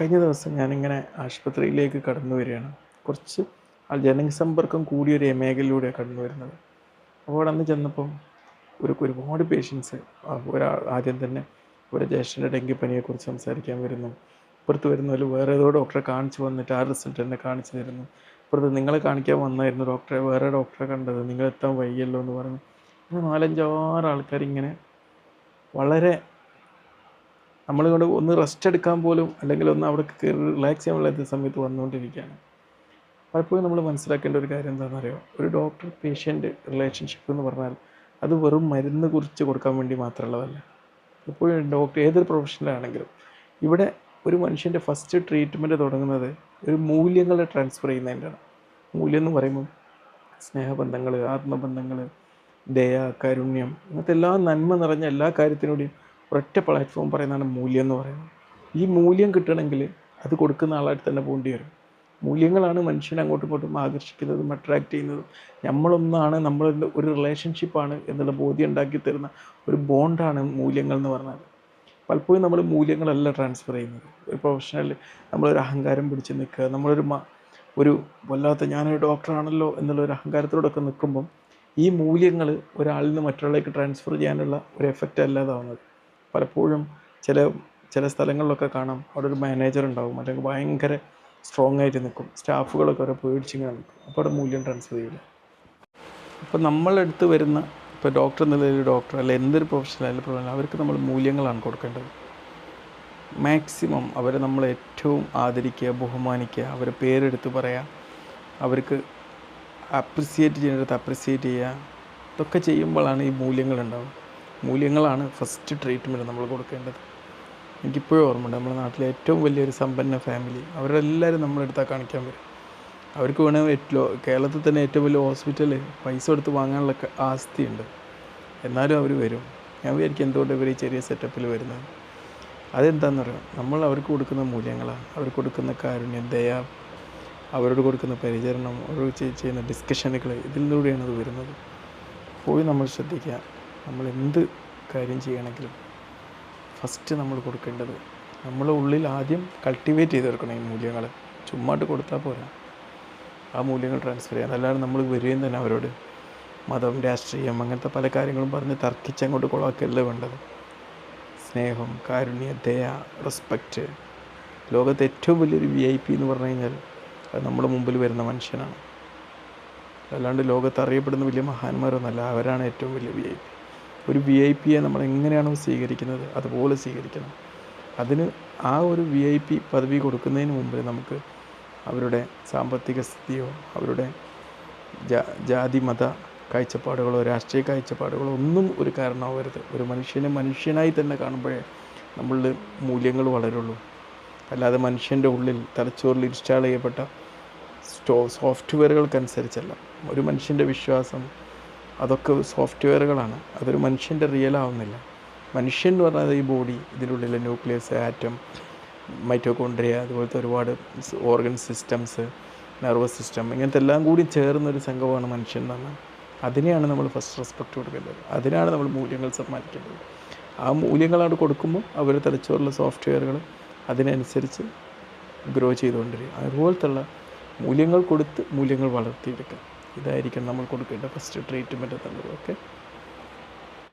കഴിഞ്ഞ ദിവസം ഞാനിങ്ങനെ ആശുപത്രിയിലേക്ക് കടന്നു വരികയാണ്. കുറച്ച് ജനസമ്പർക്കം കൂടിയൊരു മേഖലയിലൂടെ കടന്നു വരുന്നത്. അപ്പോൾ അന്ന് ചെന്നപ്പം ഒരു ഒരുപാട് പേഷ്യൻസ് ഒരാൾ ആദ്യം തന്നെ ഒരു ജ്യേഷ്ഠന്റെ ഡെങ്കിപ്പനിയെക്കുറിച്ച് സംസാരിക്കാൻ വരുന്നു. ഇപ്പുറത്ത് വരുന്നതിൽ വേറെ ഏതോ ഡോക്ടറെ കാണിച്ച് വന്നിട്ട് ആ റിസൾട്ട് എന്നെ കാണിച്ചു തരുന്നു. ഇപ്പുറത്ത് നിങ്ങളെ കാണിക്കാൻ വന്നായിരുന്നു ഡോക്ടറെ വേറെ ഡോക്ടറെ കണ്ടത്. നിങ്ങളെത്താൻ വയ്യല്ലോ എന്ന് പറഞ്ഞു. നാലഞ്ചാറ് ആൾക്കാർ ഇങ്ങനെ വളരെ നമ്മളിങ്ങോട്ട് ഒന്ന് റെസ്റ്റ് എടുക്കാൻ പോലും അല്ലെങ്കിൽ ഒന്ന് അവിടെ റിലാക്സ് ചെയ്യാൻ പറ്റാത്ത സമയത്ത് വന്നുകൊണ്ടിരിക്കുകയാണ്. പലപ്പോഴും നമ്മൾ മനസ്സിലാക്കേണ്ട ഒരു കാര്യം എന്താണെന്ന് അറിയോ? ഒരു ഡോക്ടർ പേഷ്യന്റ് റിലേഷൻഷിപ്പ് എന്ന് പറഞ്ഞാൽ അത് വെറും മരുന്ന് കുറിച്ച് കൊടുക്കാൻ വേണ്ടി മാത്രമുള്ളതല്ല. എപ്പോഴും ഡോക്ടർ ഏതൊരു പ്രൊഫഷനിലാണെങ്കിലും ഇവിടെ ഒരു മനുഷ്യന്റെ ഫസ്റ്റ് ട്രീറ്റ്മെന്റ് തുടങ്ങുന്നത് ഒരു മൂല്യങ്ങളെ ട്രാൻസ്ഫർ ചെയ്യുന്നതിന്റെയാണ്. മൂല്യം എന്ന് പറയുമ്പോൾ സ്നേഹബന്ധങ്ങൾ ആത്മബന്ധങ്ങൾ ദയ കാരുണ്യം അങ്ങനത്തെ എല്ലാ നന്മ നിറഞ്ഞ എല്ലാ കാര്യത്തിനൂടെയും ഒരൊറ്റ പ്ലാറ്റ്ഫോം പറയുന്നതാണ് മൂല്യം എന്ന് പറയുന്നത്. ഈ മൂല്യം കിട്ടണമെങ്കിൽ അത് കൊടുക്കുന്ന ആളായിട്ട് തന്നെ പോകേണ്ടി വരും. മൂല്യങ്ങളാണ് മനുഷ്യനെ അങ്ങോട്ടും ഇങ്ങോട്ടും ആകർഷിക്കുന്നതും അട്രാക്റ്റ് ചെയ്യുന്നതും. നമ്മളൊന്നാണ് നമ്മൾ ഒരു റിലേഷൻഷിപ്പാണ് എന്നുള്ള ബോധ്യം ഉണ്ടാക്കി തരുന്ന ഒരു ബോണ്ടാണ് മൂല്യങ്ങൾ എന്ന് പറഞ്ഞാൽ. പലപ്പോഴും നമ്മൾ മൂല്യങ്ങളല്ല ട്രാൻസ്ഫർ ചെയ്യുന്നത്. ഒരു പ്രൊഫഷണൽ നമ്മളൊരു അഹങ്കാരം പിടിച്ച് നിൽക്കുക നമ്മളൊരു ഒരു വല്ലാത്ത ഞാനൊരു ഡോക്ടറാണല്ലോ എന്നുള്ള ഒരു അഹങ്കാരത്തോടൊക്കെ നിൽക്കുമ്പം ഈ മൂല്യങ്ങൾ ഒരാളിൽ നിന്ന് മറ്റൊരാളിലേക്ക് ട്രാൻസ്ഫർ ചെയ്യാനുള്ള ഒരു എഫക്റ്റ് അല്ലാതാവുന്നത്. പലപ്പോഴും ചില ചില സ്ഥലങ്ങളിലൊക്കെ കാണാം. അവിടെ ഒരു മാനേജർ ഉണ്ടാവും. അല്ലെങ്കിൽ ഭയങ്കര സ്ട്രോങ് ആയിട്ട് നിൽക്കും. സ്റ്റാഫുകളൊക്കെ അവരെ പേടിച്ചിങ്ങനെ നിൽക്കും. അപ്പോൾ അവിടെ മൂല്യം ട്രാൻസ്ഫർ ചെയ്യില്ല. അപ്പോൾ നമ്മളെടുത്ത് വരുന്ന ഇപ്പോൾ ഡോക്ടർ എന്നുള്ളൊരു ഡോക്ടർ അല്ലെ എന്തൊരു പ്രൊഫഷണൽ ആയാലും പ്രൊഫഷണൽ അവർക്ക് നമ്മൾ മൂല്യങ്ങളാണ് കൊടുക്കേണ്ടത്. മാക്സിമം അവരെ നമ്മൾ ഏറ്റവും ആദരിക്കുക ബഹുമാനിക്കുക അവരെ പേരെടുത്ത് പറയുക അവർക്ക് അപ്രിസിയേറ്റ് ചെയ്യേണ്ടത് അപ്രിസിയേറ്റ് ചെയ്യുക ഇതൊക്കെ ചെയ്യുമ്പോഴാണ് ഈ മൂല്യങ്ങൾ ഉണ്ടാവുക. മൂല്യങ്ങളാണ് ഫസ്റ്റ് ട്രീറ്റ്മെന്റ് നമ്മൾ കൊടുക്കേണ്ടത്. എനിക്കിപ്പോഴും ഓർമ്മയുണ്ട് നമ്മുടെ നാട്ടിലെ ഏറ്റവും വലിയൊരു സമ്പന്ന ഫാമിലി അവരെല്ലാവരും നമ്മളെടുത്താൽ കാണിക്കാൻ വരും. അവർക്ക് വേണമെങ്കിൽ കേരളത്തിൽ തന്നെ ഏറ്റവും വലിയ ഹോസ്പിറ്റൽ പൈസ കൊടുത്ത് വാങ്ങാനുള്ള ആസ്തിയുണ്ട്. എന്നാലും അവർ വരും. ഞാൻ വിചാരിക്കും എന്തുകൊണ്ട് ഇവർ ഈ ചെറിയ സെറ്റപ്പിൽ വരുന്നത്. അതെന്താണെന്ന് പറയാം നമ്മൾ അവർക്ക് കൊടുക്കുന്ന മൂല്യങ്ങളാണ്. അവർക്ക് കൊടുക്കുന്ന കാരുണ്യം ദയ അവരോട് കൊടുക്കുന്ന പരിചരണം ചെയ്- ചെയ്യുന്ന ഡിസ്കഷനുകൾ ഇതിലൂടെയാണ് അത് വരുന്നത്. പോയി നമ്മൾ ശ്രദ്ധിക്കുക. നമ്മൾ എന്ത് കാര്യം ചെയ്യണമെങ്കിലും ഫസ്റ്റ് നമ്മൾ കൊടുക്കേണ്ടത് നമ്മളെ ഉള്ളിൽ ആദ്യം കൾട്ടിവേറ്റ് ചെയ്തെടുക്കണം ഈ മൂല്യങ്ങൾ ചുമ്മാട്ട് കൊടുത്താൽ പോരാ. ആ മൂല്യങ്ങൾ ട്രാൻസ്ഫർ ചെയ്യാം അതല്ലാതെ നമ്മൾ വരികയും തന്നെ അവരോട് മതം രാഷ്ട്രീയം അങ്ങനത്തെ പല കാര്യങ്ങളും പറഞ്ഞ് തർക്കിച്ചങ്ങോട്ട് കൊളാക്കല്ല വേണ്ടത്. സ്നേഹം കാരുണ്യ ദയ റെസ്പെക്റ്റ് ലോകത്തെ ഏറ്റവും വലിയൊരു വി ഐ പി എന്ന് പറഞ്ഞു കഴിഞ്ഞാൽ അത് നമ്മുടെ മുമ്പിൽ വരുന്ന മനുഷ്യനാണ്. അല്ലാണ്ട് ലോകത്ത് അറിയപ്പെടുന്ന വലിയ മഹാന്മാരൊന്നല്ല അവരാണ് ഏറ്റവും വലിയ വി ഐ പി ഒരു വി ഐ പിയെ നമ്മൾ എങ്ങനെയാണോ സ്വീകരിക്കുന്നത് അതുപോലെ സ്വീകരിക്കണം. അതിന് ആ ഒരു വി ഐ പി പദവി കൊടുക്കുന്നതിന് മുമ്പ് നമുക്ക് അവരുടെ സാമ്പത്തിക സ്ഥിതിയോ അവരുടെ ജാതി മത കാഴ്ചപ്പാടുകളോ രാഷ്ട്രീയ കാഴ്ചപ്പാടുകളോ ഒന്നും ഒരു കാരണമാവരുത്. ഒരു മനുഷ്യനെ മനുഷ്യനായി തന്നെ കാണുമ്പോഴേ നമ്മളുടെ മൂല്യങ്ങൾ വളരുള്ളൂ. അല്ലാതെ മനുഷ്യന്റെ ഉള്ളിൽ തലച്ചോറിൽ ഇൻസ്റ്റാൾ ചെയ്യപ്പെട്ട സ്റ്റോ സോഫ്റ്റ്വെയറുകൾക്കനുസരിച്ചല്ല. ഒരു മനുഷ്യന്റെ വിശ്വാസം അതൊക്കെ സോഫ്റ്റ്വെയറുകളാണ്. അതൊരു മനുഷ്യന്റെ റിയൽ ആവുന്നില്ല. മനുഷ്യൻ എന്ന് പറഞ്ഞാൽ ഈ ബോഡി ഇതിനുള്ളിലെ ന്യൂക്ലിയസ് ആറ്റം മൈറ്റോകോൺഡ്രിയ അതുപോലത്തെ ഒരുപാട് ഓർഗൻ സിസ്റ്റംസ് നെർവസ് സിസ്റ്റം ഇങ്ങനത്തെ എല്ലാം കൂടി ചേർന്നൊരു സംഘമാണ് മനുഷ്യൻ എന്ന് പറഞ്ഞാൽ. അതിനെയാണ് നമ്മൾ ഫസ്റ്റ് റെസ്പെക്ട് കൊടുക്കേണ്ടത്. അതിനാണ് നമ്മൾ മൂല്യങ്ങൾ സമ്മാനിക്കേണ്ടത്. ആ മൂല്യങ്ങളാണ് കൊടുക്കുമ്പോൾ അവർ തലച്ചോറുള്ള സോഫ്റ്റ്വെയറുകൾ അതിനനുസരിച്ച് ഗ്രോ ചെയ്തുകൊണ്ടിരിക്കും അതുപോലത്തുള്ള മൂല്യങ്ങൾ കൊടുത്ത് മൂല്യങ്ങൾ വളർത്തിയെടുക്കുക. ഇതായിരിക്കും നമ്മൾ കൊടുക്കേണ്ട ഫസ്റ്റ് ട്രീറ്റ്മെന്റ് എന്നുള്ളത്. ഓക്കെ